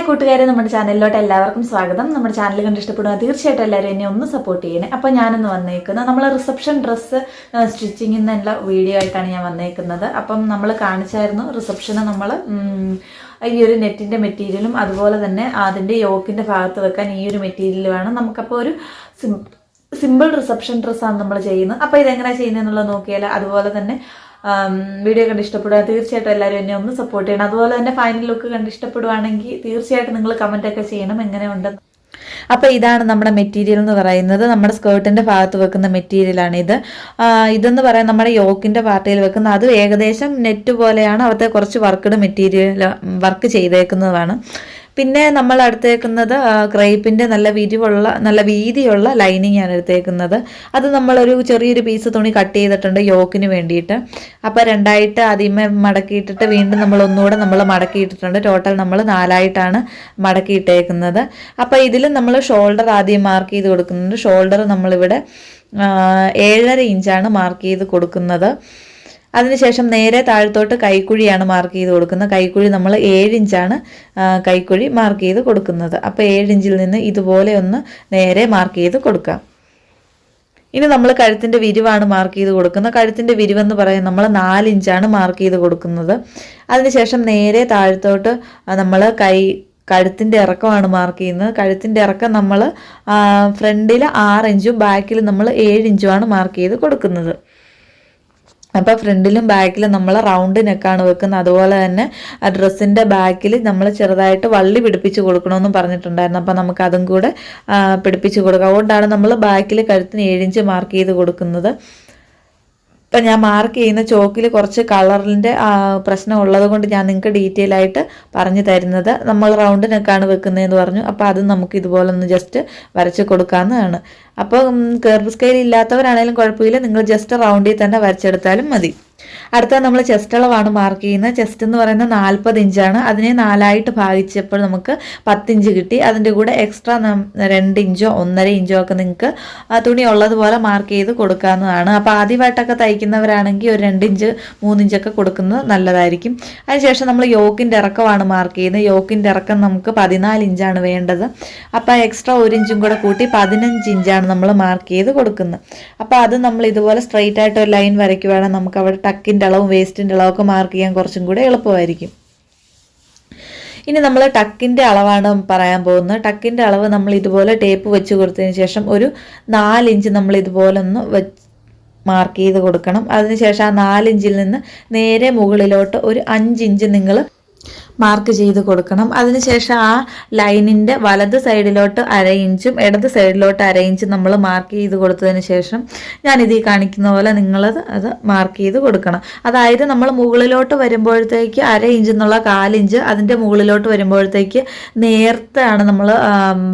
Hi കൂട്ടുകാരെ നമ്മുടെ ചാനലിലോട്ട് എല്ലാവർക്കും സ്വാഗതം. നമ്മുടെ ചാനൽ കണ്ട് ഇഷ്ടപ്പെടുക തീർച്ചയായിട്ടും എല്ലാവരും എന്നെ ഒന്ന് സപ്പോർട്ട് ചെയ്യണേ. അപ്പോൾ ഞാനൊന്ന് വന്നേക്കുന്നത് നമ്മൾ റിസപ്ഷൻ ഡ്രസ്സ് സ്റ്റിച്ചിങ് എന്നുള്ള വീഡിയോ ആയിട്ടാണ് ഞാൻ വന്നേക്കുന്നത്. അപ്പം നമ്മൾ കാണിച്ചായിരുന്നു റിസപ്ഷന് നമ്മൾ ഈ ഒരു നെറ്റിന്റെ മെറ്റീരിയലും അതുപോലെ തന്നെ അതിന്റെ യോക്കിന്റെ ഭാഗത്ത് വെക്കാൻ ഈ ഒരു മെറ്റീരിയൽ വേണം നമുക്കപ്പോൾ ഒരു സിമ്പിൾ റിസപ്ഷൻ ഡ്രസ്സാണ് നമ്മൾ ചെയ്യുന്നത്. അപ്പോൾ ഇതെങ്ങനെയാണ് ചെയ്യുന്നതെന്നുള്ളത് നോക്കിയാൽ അതുപോലെ തന്നെ വീഡിയോ കണ്ട് ഇഷ്ടപ്പെടുക തീർച്ചയായിട്ടും എല്ലാവരും എന്നെ ഒന്ന് സപ്പോർട്ട് ചെയ്യണം. അതുപോലെ തന്നെ ഫൈനൽ ലുക്ക് കണ്ട് ഇഷ്ടപ്പെടുവാണെങ്കിൽ തീർച്ചയായിട്ടും നിങ്ങൾ കമന്റ് ഒക്കെ ചെയ്യണം. എങ്ങനെയുണ്ട് അപ്പോൾ ഇതാണ് നമ്മുടെ മെറ്റീരിയൽ എന്ന് പറയുന്നത്. നമ്മുടെ സ്കേർട്ടിന്റെ ഭാഗത്ത് വെക്കുന്ന മെറ്റീരിയലാണ് ഇത്. ഇതെന്ന് പറയാൻ നമ്മുടെ യോക്കിന്റെ പാർട്ടിയിൽ വെക്കുന്ന അത് ഏകദേശം നെറ്റ് പോലെയാണ്. അവിടുത്തെ കുറച്ച് വർക്ക്ഡ് മെറ്റീരിയൽ വർക്ക് ചെയ്തേക്കുന്നതാണ്. പിന്നെ നമ്മൾ എടുത്തേക്കുന്നത് ക്രേപ്പിന്റെ നല്ല വിരിവുള്ള നല്ല വീതിയുള്ള ലൈനിങ് ആണ് എടുത്തേക്കുന്നത്. അത് നമ്മളൊരു ചെറിയൊരു പീസ് തുണി കട്ട് ചെയ്തിട്ടുണ്ട് യോക്കിന് വേണ്ടിയിട്ട്. അപ്പോൾ രണ്ടായിട്ട് ആദ്യമേ മടക്കിയിട്ടിട്ട് വീണ്ടും നമ്മൾ ഒന്നുകൂടെ നമ്മൾ മടക്കിയിട്ടിട്ടുണ്ട്. ടോട്ടൽ നമ്മൾ നാലായിട്ടാണ് മടക്കിയിട്ടേക്കുന്നത്. അപ്പോൾ ഇതിൽ നമ്മൾ ഷോൾഡർ ആദ്യം മാർക്ക് ചെയ്ത് കൊടുക്കുന്നുണ്ട്. ഷോൾഡർ നമ്മളിവിടെ ഏഴര ഇഞ്ചാണ് മാർക്ക് ചെയ്ത് കൊടുക്കുന്നത്. അതിനുശേഷം നേരെ താഴത്തോട്ട് കൈക്കുഴിയാണ് മാർക്ക് ചെയ്ത് കൊടുക്കുന്നത്. കൈക്കുഴി നമ്മൾ ഏഴിഞ്ചാണ് കൈക്കുഴി മാർക്ക് ചെയ്ത് കൊടുക്കുന്നത്. അപ്പോൾ ഏഴിഞ്ചിൽ നിന്ന് ഇതുപോലെ ഒന്ന് നേരെ മാർക്ക് ചെയ്ത് കൊടുക്കാം. ഇനി നമ്മൾ കഴുത്തിന്റെ വിരിവാണ് മാർക്ക് ചെയ്ത് കൊടുക്കുന്നത്. കഴുത്തിന്റെ വിരിവെന്ന് പറയാൻ നമ്മൾ നാലിഞ്ചാണ് മാർക്ക് ചെയ്ത് കൊടുക്കുന്നത്. അതിനുശേഷം നേരെ താഴത്തോട്ട് നമ്മൾ കൈ കഴുത്തിന്റെ ഇറക്കമാണ് മാർക്ക് ചെയ്യുന്നത്. കഴുത്തിന്റെ ഇറക്കം നമ്മൾ ഫ്രണ്ടിൽ ആറ് ഇഞ്ചും ബാക്കിൽ നമ്മൾ ഏഴ് ഇഞ്ചുമാണ് മാർക്ക് ചെയ്ത് കൊടുക്കുന്നത്. അപ്പോൾ ഫ്രണ്ടിലും ബാക്കിലും നമ്മൾ റൗണ്ട് നെക്കാണ് വെക്കുന്നത്. അതുപോലെ തന്നെ ആ ഡ്രസ്സിന്റെ ബാക്കിൽ നമ്മൾ ചെറുതായിട്ട് വള്ളി പിടിപ്പിച്ച് കൊടുക്കണമെന്നും പറഞ്ഞിട്ടുണ്ടായിരുന്നു. അപ്പോൾ നമുക്ക് അതും കൂടെ പിടിപ്പിച്ച് കൊടുക്കാം. അതുകൊണ്ടാണ് നമ്മൾ ബാക്കിൽ കഴുത്തിന് ഏഴിഞ്ച് മാർക്ക് ചെയ്ത് കൊടുക്കുന്നത്. ഇപ്പം ഞാൻ മാർക്ക് ചെയ്യുന്ന ചോക്കിൽ കുറച്ച് കളറിന്റെ പ്രശ്നം ഉള്ളത് കൊണ്ട് ഞാൻ നിങ്ങൾക്ക് ഡീറ്റെയിൽ ആയിട്ട് പറഞ്ഞു തരുന്നത്. നമ്മൾ റൗണ്ടിനൊക്കെയാണ് വെക്കുന്നതെന്ന് പറഞ്ഞു. അപ്പോൾ അത് നമുക്ക് ഇതുപോലെ ഒന്ന് ജസ്റ്റ് വരച്ച് കൊടുക്കാവുന്നതാണ്. അപ്പോൾ കർവ് സ്കെയിൽ ഇല്ലാത്തവരാണെങ്കിലും കുഴപ്പമില്ല. നിങ്ങൾ ജസ്റ്റ് റൗണ്ടിൽ തന്നെ വരച്ചെടുത്താലും മതി. അടുത്ത നമ്മൾ ചെസ്റ്റ് അളവാണ് മാർക്ക് ചെയ്യുന്നത്. ചെസ്റ്റ് എന്ന് പറയുന്നത് നാൽപ്പത് ഇഞ്ചാണ്. അതിനെ നാലായിട്ട് ഭാഗിച്ചപ്പോൾ നമുക്ക് പത്തിഞ്ച് കിട്ടി. അതിന്റെ കൂടെ എക്സ്ട്രാ രണ്ട് ഇഞ്ചോ ഒന്നര ഇഞ്ചോ ഒക്കെ നിങ്ങൾക്ക് തുണി ഉള്ളതുപോലെ മാർക്ക് ചെയ്ത് കൊടുക്കാവുന്നതാണ്. അപ്പോൾ ആദ്യമായിട്ടൊക്കെ തയ്ക്കുന്നവരാണെങ്കിൽ ഒരു രണ്ട് ഇഞ്ച് മൂന്നിഞ്ചൊക്കെ കൊടുക്കുന്നത് നല്ലതായിരിക്കും. അതിനുശേഷം നമ്മൾ യോക്കിന്റെ ഇറക്കമാണ് മാർക്ക് ചെയ്യുന്നത്. യോക്കിന്റെ ഇറക്കം നമുക്ക് പതിനാല് ഇഞ്ചാണ് വേണ്ടത്. അപ്പോൾ എക്സ്ട്രാ ഒരു ഇഞ്ചും കൂടെ കൂട്ടി പതിനഞ്ച് ഇഞ്ചാണ് നമ്മൾ മാർക്ക് ചെയ്ത് കൊടുക്കുന്നത്. അപ്പോൾ അത് നമ്മൾ ഇതുപോലെ സ്ട്രെയിറ്റ് ആയിട്ട് ഒരു ലൈൻ വരയ്ക്കുവാണെങ്കിൽ നമുക്ക് അവിടെ ടക്കിന്റെ അളവും വേസ്റ്റിന്റെ അളവൊക്കെ മാർക്ക് ചെയ്യാൻ കുറച്ചും കൂടെ എളുപ്പമായിരിക്കും. ഇനി നമ്മൾ ടക്കിന്റെ അളവാണ് പറയാൻ പോകുന്നത്. ടക്കിന്റെ അളവ് നമ്മൾ ഇതുപോലെ ടേപ്പ് വെച്ച് കൊടുത്തതിന് ശേഷം ഒരു നാലിഞ്ച് നമ്മൾ ഇതുപോലെ ഒന്ന് വെച്ച് മാർക്ക് ചെയ്ത് കൊടുക്കണം. അതിനുശേഷം ആ നാലിഞ്ചിൽ നിന്ന് നേരെ മുകളിലോട്ട് ഒരു അഞ്ചിഞ്ച് നിങ്ങൾ മാർക്ക് ചെയ്ത് കൊടുക്കണം. അതിനുശേഷം ആ ലൈനിന്റെ വലത് സൈഡിലോട്ട് അര ഇഞ്ചും ഇടത് സൈഡിലോട്ട് അര ഇഞ്ചും നമ്മൾ മാർക്ക് ചെയ്ത് കൊടുത്തതിന് ശേഷം ഞാനിത് ഈ കാണിക്കുന്ന പോലെ നിങ്ങളത് അത് മാർക്ക് ചെയ്ത് കൊടുക്കണം. അതായത് നമ്മൾ മുകളിലോട്ട് വരുമ്പോഴത്തേക്ക് അര ഇഞ്ച് എന്നുള്ള കാലിഞ്ച് അതിന്റെ മുകളിലോട്ട് വരുമ്പോഴത്തേക്ക് നേർത്താണ് നമ്മൾ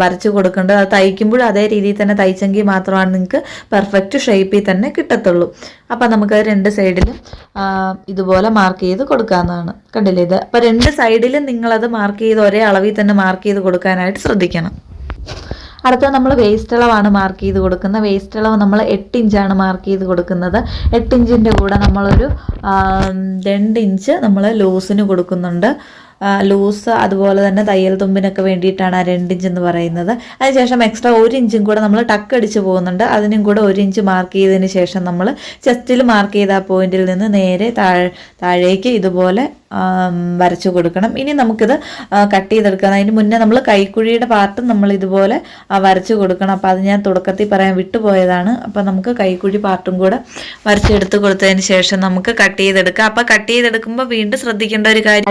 വരച്ച് കൊടുക്കേണ്ടത്. അത് തയ്ക്കുമ്പോഴും അതേ രീതിയിൽ തന്നെ തയ്ച്ചെങ്കിൽ മാത്രമാണ് നിങ്ങൾക്ക് പെർഫെക്റ്റ് ഷേപ്പിൽ തന്നെ കിട്ടത്തുള്ളൂ. അപ്പം നമുക്ക് രണ്ട് സൈഡിലും ഇതുപോലെ മാർക്ക് ചെയ്ത് കൊടുക്കാവുന്നതാണ്. കണ്ടില്ലേ ഇത്? അപ്പോൾ രണ്ട് സൈഡിലും നിങ്ങളത് മാർക്ക് ചെയ്ത് ഒരേ അളവിൽ തന്നെ മാർക്ക് ചെയ്ത് കൊടുക്കാനായിട്ട് ശ്രദ്ധിക്കണം. അടുത്ത നമ്മൾ വേസ്റ്റ് അളവാണ് മാർക്ക് ചെയ്ത് കൊടുക്കുന്നത്. വേസ്റ്റ് അളവ് നമ്മൾ എട്ട് ഇഞ്ചാണ് മാർക്ക് ചെയ്ത് കൊടുക്കുന്നത്. എട്ട് ഇഞ്ചിന്റെ കൂടെ നമ്മളൊരു രണ്ട് ഇഞ്ച് നമ്മൾ ലൂസിന് കൊടുക്കുന്നുണ്ട്. ലൂസ് അതുപോലെ തന്നെ തയ്യൽ തുമ്പിനൊക്കെ വേണ്ടിയിട്ടാണ് ആ രണ്ട് ഇഞ്ച് എന്ന് പറയുന്നത്. അതിനുശേഷം എക്സ്ട്രാ ഒരു ഇഞ്ചും കൂടെ നമ്മൾ ടക്ക് അടിച്ച് പോകുന്നുണ്ട്. അതിനും കൂടെ ഒരു ഇഞ്ച് മാർക്ക് ചെയ്തതിന് ശേഷം നമ്മൾ ചെസ്റ്റിൽ മാർക്ക് ചെയ്ത ആ പോയിന്റിൽ നിന്ന് നേരെ താഴെ താഴേക്ക് ഇതുപോലെ വരച്ചു കൊടുക്കണം. ഇനി നമുക്കിത് കട്ട് ചെയ്തെടുക്കണം അതിന് മുന്നേ നമ്മൾ കൈക്കുഴിയുടെ പാർട്ട് നമ്മൾ ഇതുപോലെ വരച്ചു കൊടുക്കണം. അപ്പോൾ അത് ഞാൻ തുടക്കത്തിൽ പറയാൻ വിട്ടുപോയതാണ്. അപ്പോൾ നമുക്ക് കൈക്കുഴി പാർട്ടും കൂടെ വരച്ചെടുത്ത് കൊടുത്തതിന് ശേഷം നമുക്ക് കട്ട് ചെയ്തെടുക്കാം. അപ്പോൾ കട്ട് ചെയ്തെടുക്കുമ്പോൾ വീണ്ടും ശ്രദ്ധിക്കേണ്ട ഒരു കാര്യം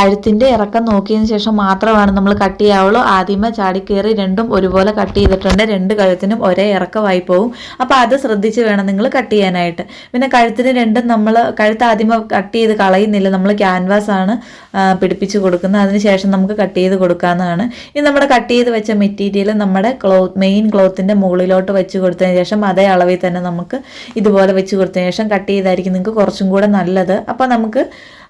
കഴുത്തിന്റെ ഇറക്കം നോക്കിയതിന് ശേഷം മാത്രമാണ് നമ്മൾ കട്ട് ചെയ്യാവുള്ളൂ. ആദ്യമേ ചാടിക്കയറി രണ്ടും ഒരുപോലെ കട്ട് ചെയ്തിട്ടുണ്ട്. രണ്ട് കഴുത്തിനും ഒരേ ഇറക്കമായി പോവും. അപ്പോൾ അത് ശ്രദ്ധിച്ച് വേണം നിങ്ങൾ കട്ട് ചെയ്യാനായിട്ട്. പിന്നെ കഴുത്തിന് രണ്ടും നമ്മൾ കഴുത്ത് ആദ്യമേ കട്ട് ചെയ്ത് കളയുന്നില്ല. നമ്മൾ ക്യാൻവാസ് ആണ് പിടിപ്പിച്ച് കൊടുക്കുന്നത്. അതിനുശേഷം നമുക്ക് കട്ട് ചെയ്ത് കൊടുക്കാവുന്നതാണ്. ഇനി നമ്മുടെ കട്ട് ചെയ്ത് വെച്ച മെറ്റീരിയൽ നമ്മുടെ ക്ലോത്ത് മെയിൻ ക്ലോത്തിന്റെ മുകളിലോട്ട് വെച്ച് കൊടുത്തതിന് ശേഷം അതേ അളവിൽ തന്നെ നമുക്ക് ഇതുപോലെ വെച്ച് കൊടുത്തതിന് ശേഷം കട്ട് ചെയ്തായിരിക്കും നിങ്ങൾക്ക് കുറച്ചും കൂടെ നല്ലത്. അപ്പോൾ നമുക്ക്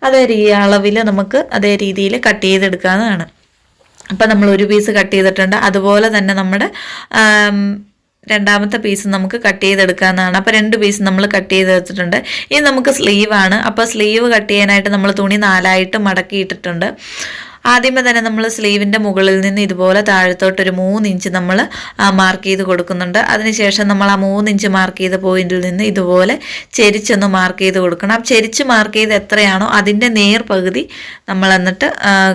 അതേ അളവിൽ നമുക്ക് അതേ രീതിയിൽ കട്ട് ചെയ്തെടുക്കാവുന്നതാണ്. അപ്പം നമ്മൾ ഒരു പീസ് കട്ട് ചെയ്തിട്ടുണ്ട്. അതുപോലെ തന്നെ നമ്മുടെ രണ്ടാമത്തെ പീസ് നമുക്ക് കട്ട് ചെയ്തെടുക്കാവുന്നതാണ്. അപ്പോൾ രണ്ട് പീസ് നമ്മൾ കട്ട് ചെയ്തെടുത്തിട്ടുണ്ട് ഇനി നമുക്ക് സ്ലീവാണ് അപ്പോൾ സ്ലീവ് കട്ട് ചെയ്യാനായിട്ട് നമ്മൾ തുണി നാലായിട്ട് മടക്കിയിട്ടിട്ടുണ്ട്. ആദ്യമേ തന്നെ നമ്മൾ സ്ലീവിന്റെ മുകളിൽ നിന്ന് ഇതുപോലെ താഴത്തോട്ട് ഒരു മൂന്ന് ഇഞ്ച് നമ്മൾ മാർക്ക് ചെയ്ത് കൊടുക്കുന്നുണ്ട്. അതിനുശേഷം നമ്മൾ ആ മൂന്ന് ഇഞ്ച് മാർക്ക് ചെയ്ത പോയിന്റിൽ നിന്ന് ഇതുപോലെ ചെരിച്ചൊന്ന് മാർക്ക് ചെയ്ത് കൊടുക്കണം. ആ ചെരിച്ച് മാർക്ക് ചെയ്ത് എത്രയാണോ അതിന്റെ നേർ പകുതി നമ്മൾ എന്നിട്ട്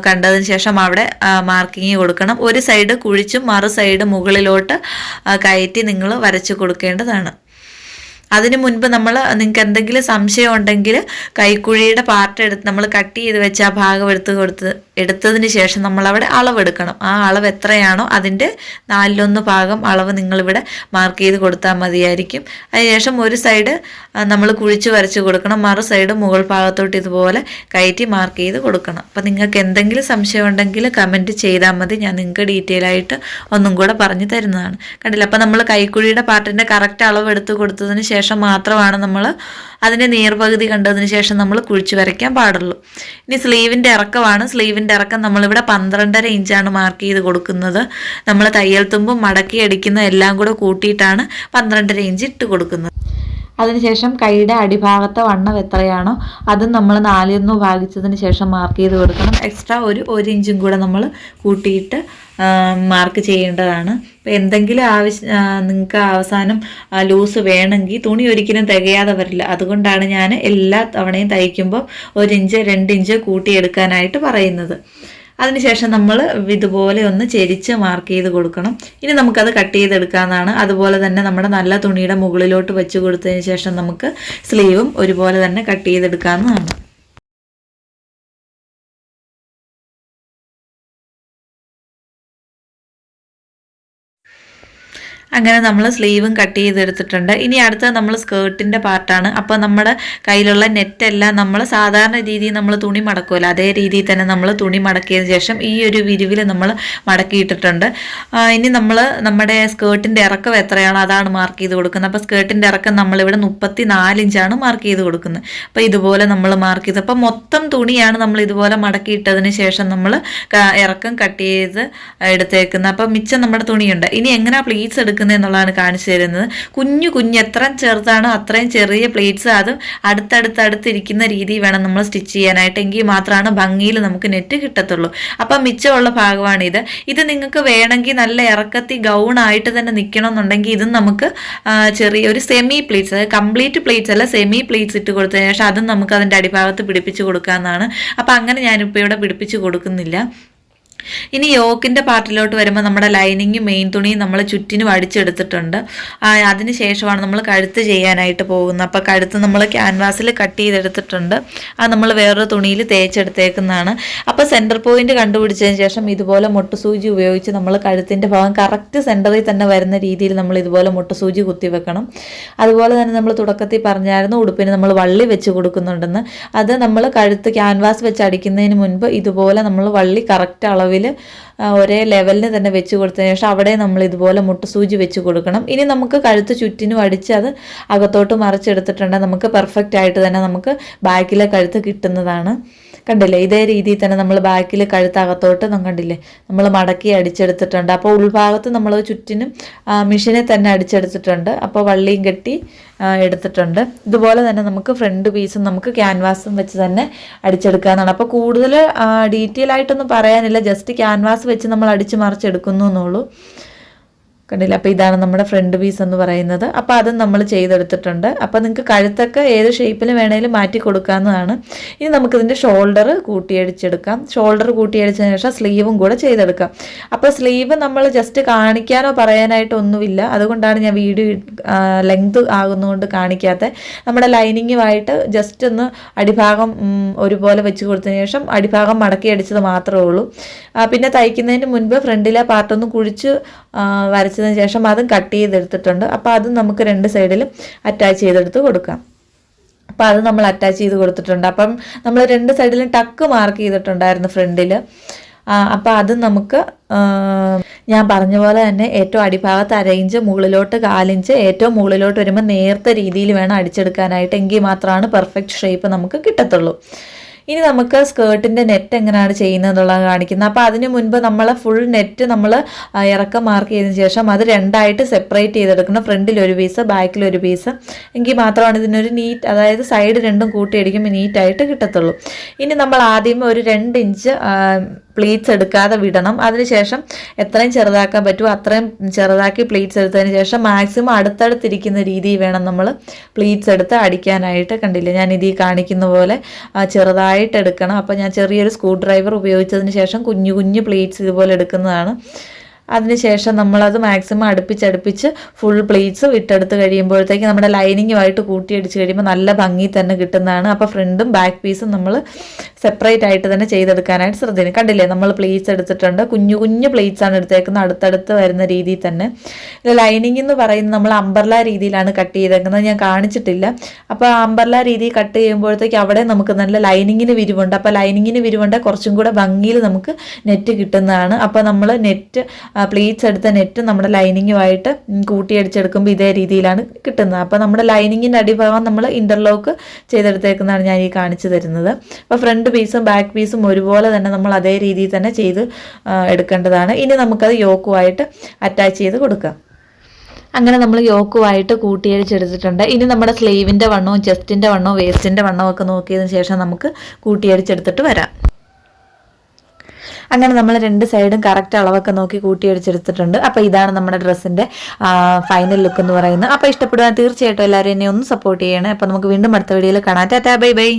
കണ്ടതിന് ശേഷം അവിടെ മാർക്കിങ് കൊടുക്കണം. ഒരു സൈഡ് കുഴിച്ചും മറു സൈഡ് മുകളിലോട്ട് കയറ്റി നിങ്ങൾ വരച്ച് കൊടുക്കേണ്ടതാണ്. അതിന് മുൻപ് നമ്മൾ നിങ്ങൾക്ക് എന്തെങ്കിലും സംശയം ഉണ്ടെങ്കിൽ കൈക്കുഴിയുടെ പാർട്ട് എടുത്ത് നമ്മൾ കട്ട് ചെയ്ത് വെച്ച ആ ഭാഗം എടുത്ത് കൊടുത്ത് എടുത്തതിന് ശേഷം നമ്മൾ അവിടെ അളവെടുക്കണം. ആ അളവ് എത്രയാണോ അതിന്റെ നാലിലൊന്ന് ഭാഗം അളവ് നിങ്ങളിവിടെ മാർക്ക് ചെയ്ത് കൊടുത്താൽ മതിയായിരിക്കും. അതിനുശേഷം ഒരു സൈഡ് നമ്മൾ കുഴിച്ച് വരച്ച് കൊടുക്കണം. മറു സൈഡ് മുകൾ ഭാഗത്തോട്ട് ഇതുപോലെ കയറ്റി മാർക്ക് ചെയ്ത് കൊടുക്കണം. അപ്പം നിങ്ങൾക്ക് എന്തെങ്കിലും സംശയം ഉണ്ടെങ്കിൽ കമന്റ് ചെയ്താൽ മതി. ഞാൻ നിങ്ങൾക്ക് ഡീറ്റെയിൽ ആയിട്ട് ഒന്നും കൂടെ പറഞ്ഞു തരുന്നതാണ്. കണ്ടില്ല? അപ്പം നമ്മൾ കൈക്കുഴിയുടെ പാർട്ടിന്റെ കറക്റ്റ് അളവ് എടുത്ത് കൊടുത്തതിന് മാത്രമാണ് നമ്മൾ അതിന്റെ നേർപകുതി കണ്ടതിന് ശേഷം നമ്മൾ കുഴിച്ചു വരയ്ക്കാൻ പാടുള്ളൂ. ഇനി സ്ലീവിന്റെ ഇറക്കമാണ്. സ്ലീവിന്റെ ഇറക്കം നമ്മളിവിടെ പന്ത്രണ്ടര ഇഞ്ചാണ് മാർക്ക് ചെയ്ത് കൊടുക്കുന്നത്. നമ്മൾ തയ്യൽ തുമ്പും മടക്കി അടിക്കുന്ന എല്ലാം കൂടെ കൂട്ടിയിട്ടാണ് പന്ത്രണ്ടര ഇഞ്ച് ഇട്ട് കൊടുക്കുന്നത്. അതിനുശേഷം കൈയുടെ അടിഭാഗത്തെ വണ്ണം എത്രയാണോ അതും നമ്മൾ നാലിന്ന് ഭാഗിച്ചതിന് ശേഷം മാർക്ക് ചെയ്ത് കൊടുക്കണം. എക്സ്ട്രാ ഒരു ഒരു ഇഞ്ചും കൂടെ നമ്മൾ കൂട്ടിയിട്ട് മാർക്ക് ചെയ്യേണ്ടതാണ്. അപ്പോൾ എന്തെങ്കിലും ആവശ്യം നിങ്ങൾക്ക് അവസാനം ലൂസ് വേണമെങ്കിൽ തുണി ഒരിക്കലും തികയാതെ വരില്ല. അതുകൊണ്ടാണ് ഞാൻ എല്ലാ തവണയും തയ്ക്കുമ്പോൾ ഒരു ഇഞ്ച് ഇഞ്ച് കൂട്ടിയെടുക്കാനായിട്ട് പറയുന്നത്. അതിനുശേഷം നമ്മൾ ഇതുപോലെ ഒന്ന് ചെരിച്ച് മാർക്ക് ചെയ്ത് കൊടുക്കണം. ഇനി നമുക്കത് കട്ട് ചെയ്തെടുക്കാവുന്നതാണ് അതുപോലെ തന്നെ നമ്മുടെ നല്ല തുണിയുടെ മുകളിലോട്ട് വെച്ച് കൊടുത്തതിന് ശേഷം നമുക്ക് സ്ലീവും ഒരുപോലെ തന്നെ കട്ട് ചെയ്തെടുക്കാവുന്നതാണ് അങ്ങനെ നമ്മൾ സ്ലീവും കട്ട് ചെയ്തെടുത്തിട്ടുണ്ട്. ഇനി അടുത്ത നമ്മൾ സ്കേർട്ടിന്റെ പാർട്ടാണ്. അപ്പോൾ നമ്മുടെ കയ്യിലുള്ള നെറ്റെല്ലാം നമ്മൾ സാധാരണ രീതിയിൽ നമ്മൾ തുണി മടക്കുമല്ലോ അതേ രീതിയിൽ തന്നെ നമ്മൾ തുണി മടക്കിയതിന് ശേഷം ഈ ഒരു വിരിവിൽ നമ്മൾ മടക്കിയിട്ടിട്ടുണ്ട്. ഇനി നമ്മൾ നമ്മുടെ സ്കേർട്ടിന്റെ ഇറക്കം എത്രയാണോ അതാണ് മാർക്ക് ചെയ്ത് കൊടുക്കുന്നത്. അപ്പോൾ സ്കേർട്ടിന്റെ ഇറക്കം നമ്മളിവിടെ മുപ്പത്തി നാലിഞ്ചാണ് മാർക്ക് ചെയ്ത് കൊടുക്കുന്നത്. അപ്പോൾ ഇതുപോലെ നമ്മൾ മാർക്ക് ചെയ്ത് അപ്പോൾ മൊത്തം തുണിയാണ് നമ്മൾ ഇതുപോലെ മടക്കിയിട്ടതിന് ശേഷം നമ്മൾ ഇറക്കം കട്ട് ചെയ്ത് എടുത്തേക്കുന്നത്. അപ്പോൾ മിച്ചം നമ്മുടെ തുണിയുണ്ട്. ഇനി എങ്ങനെ പ്ലീറ്റ്സ് എടുക്കുന്നത്? എന്നുള്ളതാണ് കാണിച്ചു തരുന്നത്. കുഞ്ഞു കുഞ്ഞ് എത്ര ചെറുതാണോ അത്രയും ചെറിയ പ്ലേറ്റ്സ് അത് അടുത്തടുത്തടുത്തിരിക്കുന്ന രീതി വേണം നമ്മൾ സ്റ്റിച്ച് ചെയ്യാനായിട്ട്. എങ്കിൽ മാത്രമാണ് ഭംഗിയിൽ നമുക്ക് നെറ്റ് കിട്ടത്തുള്ളൂ. അപ്പം മിച്ചമുള്ള ഭാഗമാണിത്. ഇത് നിങ്ങൾക്ക് വേണമെങ്കിൽ നല്ല ഇറക്കത്തി ഗൗൺ ആയിട്ട് തന്നെ നിൽക്കണം എന്നുണ്ടെങ്കിൽ ഇതും നമുക്ക് ചെറിയ ഒരു സെമി പ്ലേറ്റ്സ് അതായത് കംപ്ലീറ്റ് പ്ലേറ്റ്സ് അല്ല സെമി പ്ലേറ്റ്സ് ഇട്ട് കൊടുത്തതിന് ശേഷം അതും നമുക്ക് അതിന്റെ അടിഭാഗത്ത് പിടിപ്പിച്ച് കൊടുക്കാമെന്നാണ് അപ്പം അങ്ങനെ ഞാനിപ്പോൾ ഇവിടെ പിടിപ്പിച്ച് കൊടുക്കുന്നില്ല. ഇനി യോക്കിന്റെ പാർട്ടിലോട്ട് വരുമ്പോൾ നമ്മുടെ ലൈനിങ്ങും മെയിൻ തുണിയും നമ്മൾ ചുറ്റിനും അടിച്ചെടുത്തിട്ടുണ്ട്. അതിന് ശേഷമാണ് നമ്മൾ കഴുത്ത് ചെയ്യാനായിട്ട് പോകുന്നത്. അപ്പോൾ കഴുത്ത് നമ്മൾ ക്യാൻവാസിൽ കട്ട് ചെയ്തെടുത്തിട്ടുണ്ട്. അത് നമ്മൾ വേറൊരു തുണിയിൽ തേച്ചെടുത്തേക്കുന്നതാണ്. അപ്പോൾ സെന്റർ പോയിന്റ് കണ്ടുപിടിച്ചതിന് ശേഷം ഇതുപോലെ മുട്ടുസൂചി ഉപയോഗിച്ച് നമ്മൾ കഴുത്തിന്റെ ഭാഗം കറക്റ്റ് സെന്ററിൽ തന്നെ വരുന്ന രീതിയിൽ നമ്മൾ ഇതുപോലെ മുട്ടുസൂചി കുത്തി വെക്കണം അതുപോലെ തന്നെ നമ്മൾ തുടക്കത്തിൽ പറഞ്ഞായിരുന്നു ഉടുപ്പിന് നമ്മൾ വള്ളി വെച്ച് കൊടുക്കുന്നുണ്ടെന്ന്. അത് നമ്മൾ കഴുത്ത് ക്യാൻവാസ് വെച്ച് അടിക്കുന്നതിന് മുൻപ് ഇതുപോലെ നമ്മൾ വള്ളി കറക്റ്റ് അളവിൽ ഒരേ ലെവലിന് തന്നെ വെച്ച് കൊടുത്തതിന് ശേഷം അവിടെ നമ്മൾ ഇതുപോലെ മുട്ടുസൂചി വെച്ച് കൊടുക്കണം. ഇനി നമുക്ക് കഴുത്ത് ചുറ്റിനും അടിച്ച് അത് അകത്തോട്ട് മറിച്ചെടുത്തിട്ടുണ്ടെങ്കിൽ നമുക്ക് പെർഫെക്റ്റ് ആയിട്ട് തന്നെ നമുക്ക് ബാക്കിലെ കഴുത്ത് കിട്ടുന്നതാണ്. കണ്ടില്ലേ? ഇതേ രീതിയിൽ തന്നെ നമ്മൾ ബാക്കിൽ കഴുത്തകത്തോട്ട് നമ്മൾ കണ്ടില്ലേ? നമ്മൾ മടക്കി അടിച്ചെടുത്തിട്ടുണ്ട്. അപ്പോൾ ഉൾഭാഗത്ത് നമ്മൾ ചുറ്റിനും മിഷനെ തന്നെ അടിച്ചെടുത്തിട്ടുണ്ട്. അപ്പോൾ വള്ളിയും കെട്ടി എടുത്തിട്ടുണ്ട്. ഇതുപോലെ തന്നെ നമുക്ക് ഫ്രണ്ട് പീസും നമുക്ക് ക്യാൻവാസും വെച്ച് തന്നെ അടിച്ചെടുക്കാവുന്നതാണ് അപ്പോൾ കൂടുതൽ ഡീറ്റെയിൽ ആയിട്ടൊന്നും പറയാനില്ല. ജസ്റ്റ് ക്യാൻവാസ് വെച്ച് നമ്മൾ അടിച്ച് മറിച്ചെടുക്കുന്നു എന്നുള്ളൂ കണ്ടില്ല? അപ്പോൾ ഇതാണ് നമ്മുടെ ഫ്രണ്ട് പീസ് എന്ന് പറയുന്നത്. അപ്പോൾ അതും നമ്മൾ ചെയ്തെടുത്തിട്ടുണ്ട്. അപ്പോൾ നിങ്ങൾക്ക് കഴുത്തൊക്കെ ഏത് ഷേപ്പിൽ വേണമെങ്കിലും മാറ്റി കൊടുക്കാവുന്നതാണ്. ഇനി നമുക്കിതിന്റെ ഷോൾഡർ കൂട്ടിയടിച്ചെടുക്കാം. ഷോൾഡർ കൂട്ടിയടിച്ചതിന് ശേഷം സ്ലീവും കൂടെ ചെയ്തെടുക്കാം. അപ്പോൾ സ്ലീവ് നമ്മൾ ജസ്റ്റ് കാണിക്കാനോ പറയാനായിട്ടോ ഒന്നുമില്ല. അതുകൊണ്ടാണ് ഞാൻ വീഡിയോ ലെങ്ത് ആകുന്നതുകൊണ്ട് കാണിക്കാത്ത. നമ്മുടെ ലൈനിങ്ങുമായിട്ട് ജസ്റ്റ് ഒന്ന് അടിഭാഗം ഒരുപോലെ വെച്ച് കൊടുത്തതിന് ശേഷം അടിഭാഗം മടക്കി അടിച്ചത് മാത്രമേ ഉള്ളൂ. പിന്നെ തയ്ക്കുന്നതിന് മുൻപ് ഫ്രണ്ടിലെ പാർട്ടൊന്ന് കുഴിച്ച് ആ, വരച്ചതിന് ശേഷം അതും കട്ട് ചെയ്തെടുത്തിട്ടുണ്ട്. അപ്പോൾ അതും നമുക്ക് രണ്ട് സൈഡിലും അറ്റാച്ച് ചെയ്തെടുത്ത് കൊടുക്കാം. അപ്പോൾ അത് നമ്മൾ അറ്റാച്ച് ചെയ്ത് കൊടുത്തിട്ടുണ്ട്. അപ്പം നമ്മൾ രണ്ട് സൈഡിലും ടക്ക് മാർക്ക് ചെയ്തിട്ടുണ്ടായിരുന്നു ഫ്രണ്ടിൽ അപ്പോൾ അത് നമുക്ക് ഞാൻ പറഞ്ഞ പോലെ തന്നെ ഏറ്റവും അടിഭാഗത്ത് അരയിഞ്ച് മുകളിലോട്ട് കാലിഞ്ച് ഏറ്റവും മുകളിലോട്ട് വരുമ്പോൾ നേർത്ത രീതിയിൽ വേണം അടിച്ചെടുക്കാനായിട്ട്. എങ്കിൽ മാത്രമാണ് പെർഫെക്റ്റ് ഷേപ്പ് നമുക്ക് കിട്ടത്തുള്ളൂ. ഇനി നമുക്ക് സ്കേർട്ടിന്റെ നെറ്റ് എങ്ങനെയാണ് ചെയ്യുന്നത് എന്നുള്ളത് കാണിക്കുന്നത്. അപ്പോൾ അതിന് മുൻപ് നമ്മൾ ഫുൾ നെറ്റ് നമ്മൾ ഇറക്കം മാർക്ക് ചെയ്തതിന് ശേഷം അത് രണ്ടായിട്ട് സെപ്പറേറ്റ് ചെയ്തെടുക്കണം. ഫ്രണ്ടിൽ ഒരു പീസ് ബാക്കിൽ ഒരു പീസ് എങ്കിൽ മാത്രമാണ് ഇതിനൊരു നീറ്റ് അതായത് സൈഡ് രണ്ടും കൂട്ടിയടിക്കുമ്പോൾ നീറ്റായിട്ട് കിട്ടത്തുള്ളൂ. ഇനി നമ്മൾ ആദ്യം ഒരു രണ്ട് ഇഞ്ച് പ്ലീറ്റ്സ് എടുക്കാതെ വിടണം. അതിനുശേഷം എത്രയും ചെറുതാക്കാൻ പറ്റുമോ അത്രയും ചെറുതാക്കി പ്ലീറ്റ്സ് എടുത്തതിന് ശേഷം മാക്സിമം അടുത്തടുത്തിരിക്കുന്ന രീതിയിൽ വേണം നമ്മൾ പ്ലീറ്റ്സ് എടുത്ത് അടിക്കാനായിട്ട്. കണ്ടില്ല? ഞാൻ ഇതിൽ കാണിക്കുന്ന പോലെ ചെറുതായിട്ട് എടുക്കണം. അപ്പോൾ ഞാൻ ചെറിയൊരു സ്ക്രൂ ഡ്രൈവർ ഉപയോഗിച്ചതിന് ശേഷം കുഞ്ഞു കുഞ്ഞു പ്ലീറ്റ്സ് ഇതുപോലെ എടുക്കുന്നതാണ്. അതിനുശേഷം നമ്മളത് മാക്സിമം അടുപ്പിച്ചടുപ്പിച്ച് ഫുൾ പ്ലേറ്റ്സും ഇട്ടെടുത്ത് കഴിയുമ്പോഴത്തേക്ക് നമ്മുടെ ലൈനിങ്ങുമായിട്ട് കൂട്ടിയടിച്ച് കഴിയുമ്പോൾ നല്ല ഭംഗി തന്നെ കിട്ടുന്നതാണ്. അപ്പോൾ ഫ്രണ്ടും ബാക്ക് പീസും നമ്മൾ സെപ്പറേറ്റ് ആയിട്ട് തന്നെ ചെയ്തെടുക്കാനായിട്ട് ശ്രദ്ധിക്കണം. കണ്ടില്ലേ? നമ്മൾ പ്ലേറ്റ്സ് എടുത്തിട്ടുണ്ട്. കുഞ്ഞു കുഞ്ഞു പ്ലേറ്റ്സാണ് എടുത്തേക്കുന്നത്. അടുത്തടുത്ത് വരുന്ന രീതിയിൽ തന്നെ. ലൈനിങ് എന്ന് പറയുന്നത് നമ്മൾ അമ്പർല രീതിയിലാണ് കട്ട് ചെയ്തേക്കുന്നത്. ഞാൻ കാണിച്ചിട്ടില്ല. അപ്പോൾ അമ്പർല രീതി കട്ട് ചെയ്യുമ്പോഴത്തേക്ക് അവിടെ നമുക്ക് നല്ല ലൈനിങ്ങിന് വിരിവുണ്ട്. അപ്പോൾ ലൈനിങ്ങിന് വിരിവുണ്ട് കുറച്ചും കൂടെ ഭംഗിയിൽ നമുക്ക് നെറ്റ് കിട്ടുന്നതാണ്. അപ്പോൾ നമ്മൾ നെറ്റ് പ്ലീറ്റ്സ് എടുത്ത നെറ്റ് നമ്മുടെ ലൈനിങ്ങുമായിട്ട് കൂട്ടിയടിച്ചെടുക്കുമ്പോൾ ഇതേ രീതിയിലാണ് കിട്ടുന്നത്. അപ്പോൾ നമ്മുടെ ലൈനിങ്ങിന്റെ അടിഭാഗം നമ്മൾ ഇന്റർലോക്ക് ചെയ്തെടുത്തേക്കുന്നതാണ് ഞാൻ ഈ കാണിച്ചു തരുന്നത്. അപ്പോൾ ഫ്രണ്ട് പീസും ബാക്ക് പീസും ഒരുപോലെ തന്നെ നമ്മൾ അതേ രീതിയിൽ തന്നെ ചെയ്ത് എടുക്കേണ്ടതാണ്. ഇനി നമുക്കത് യോക്കുമായിട്ട് അറ്റാച്ച് ചെയ്ത് കൊടുക്കാം. അങ്ങനെ നമ്മൾ യോക്കുമായിട്ട് കൂട്ടിയടിച്ചെടുത്തിട്ടുണ്ട്. ഇനി നമ്മുടെ സ്ലീവിന്റെ വണ്ണവും ചെസ്റ്റിന്റെ വണ്ണവും വേസ്റ്റിന്റെ വണ്ണവും ഒക്കെ നോക്കിയതിന് ശേഷം നമുക്ക് കൂട്ടിയടിച്ചെടുത്തിട്ട് വരാം. അങ്ങനെ നമ്മൾ രണ്ട് സൈഡും കറക്റ്റ് അളവൊക്കെ നോക്കി കൂട്ടിയടിച്ചെടുത്തിട്ടുണ്ട് അപ്പോൾ ഇതാണ് നമ്മുടെ ഡ്രസ്സിന്റെ ഫൈനൽ ലുക്ക് എന്ന് പറയുന്നത്. അപ്പോൾ ഇഷ്ടപ്പെടുക തീർച്ചയായിട്ടും എല്ലാവരും എന്നെ ഒന്ന് സപ്പോർട്ട് ചെയ്യണേ. അപ്പോൾ നമുക്ക് വീണ്ടും അടുത്ത വീഡിയോയിൽ കാണാം. Tata bye bye.